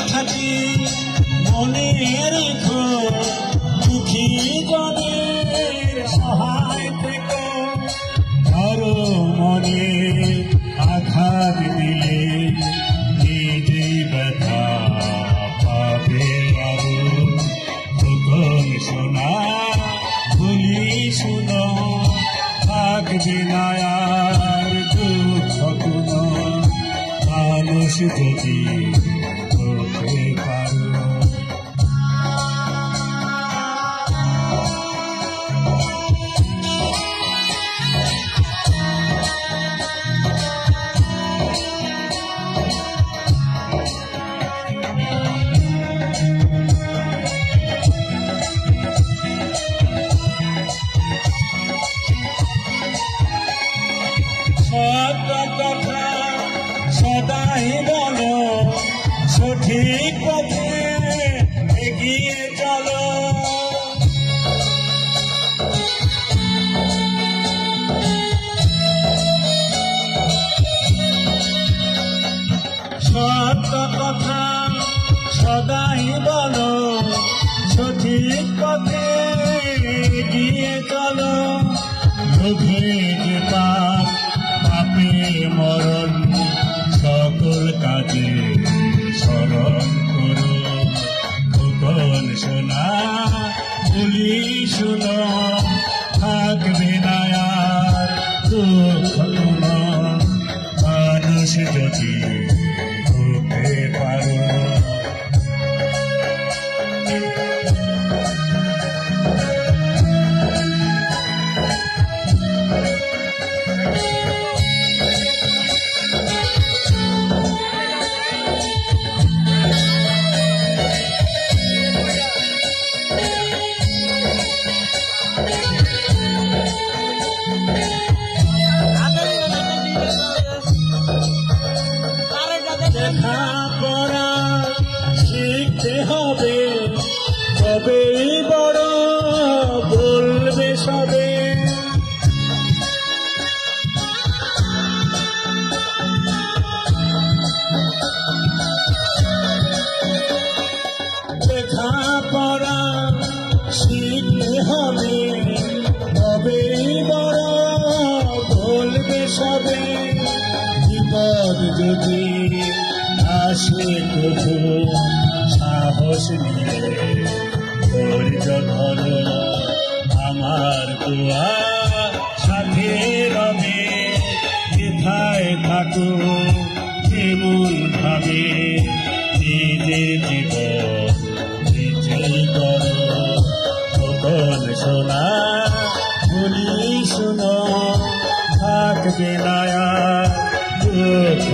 কথাটি মনে রেখো, দুঃখী জনের সহায় থেকো মনে আঘাত দিলে নিজেই ব্যথা পাবে আরও তখন শোনা বলি শুনো থাকবে আর দুঃখ কোনো মানুষ যদি সদাই বলো, সঠিক পথে এগিয়ে চলো। সত্য কথা সদাই বলো, সঠিক পথে এগিয়ে চলো। লোভে বলি শুনো। তবেই বড় বলবে সবে। লেখাপড়া শিখতে হবে তবেই বড় বলবে সবে। বিপদ যদি আসে সাহস নিয়ে ধৈর্য ধরো আমার দোয়া সাথে রবে কোথায় থাকো কেমন ভাবে নিজে জীবন নিজেই করো কখন শোনা বলি শুনো থাকবে না আর দুঃখ